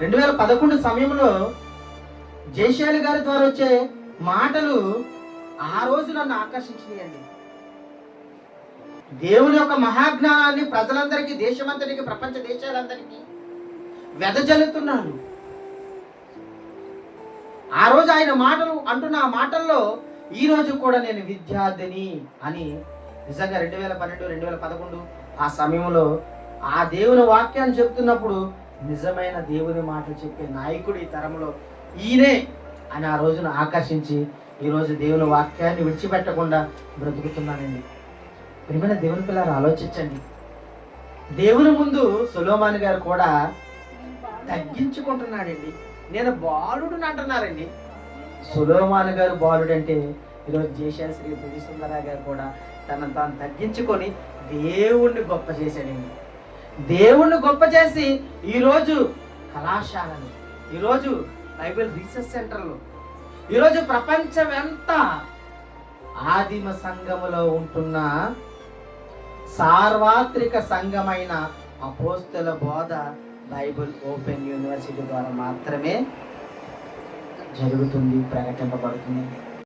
రెండు వేల పదకొండు సమయంలో జయశాలి గారి ద్వారా వచ్చే మాటలు ఆ రోజు నన్ను ఆకర్షించినాయండి. దేవుని యొక్క మహాజ్ఞానాన్ని ప్రజలందరికీ దేశమంతటికి ప్రపంచ దేశాలందరికీ వెదజల్లుతున్నాడు ఆ రోజు ఆయన మాటలు అంటున్న ఆ మాటల్లో ఈ రోజు కూడా నేను విద్యార్థిని అని నిజంగా రెండు వేల పన్నెండు రెండు వేల పదకొండు ఆ సమయంలో ఆ దేవుని వాక్యాన్ని చెప్తున్నప్పుడు నిజమైన దేవుని మాటలు చెప్పే నాయకుడు ఈ తరంలో ఈయనే అని ఆ రోజును ఆకర్షించి ఈరోజు దేవుని వాక్యాన్ని విడిచిపెట్టకుండా బ్రతుకుతున్నానండి. ప్రేమైన దేవుని పిల్లలు ఆలోచించండి. దేవుని ముందు సులోమాన్ గారు కూడా తగ్గించుకుంటున్నాడండి. నేను బాలుడు అంటున్నారండి. సులోమాన్ గారు బాలుడు అంటే ఈరోజు జయశాల శ్రీ బుద్ధి సుందర గారు కూడా తనను తాను తగ్గించుకొని దేవుణ్ణి గొప్ప చేశాడండి. దేవుణ్ణి గొప్ప చేసి ఈరోజు కళాశాలలు ఈరోజు బైబిల్ రీసెర్చ్ సెంటర్లు ఈరోజు ప్రపంచం ఎంత ఆదిమ సంఘములో ఉంటున్న సార్వత్రిక సంఘమైన అపోస్తుల బోధ బైబిల్ ఓపెన్ యూనివర్సిటీ ద్వారా మాత్రమే జరుగుతుంది ప్రకటింపబడుతుంది.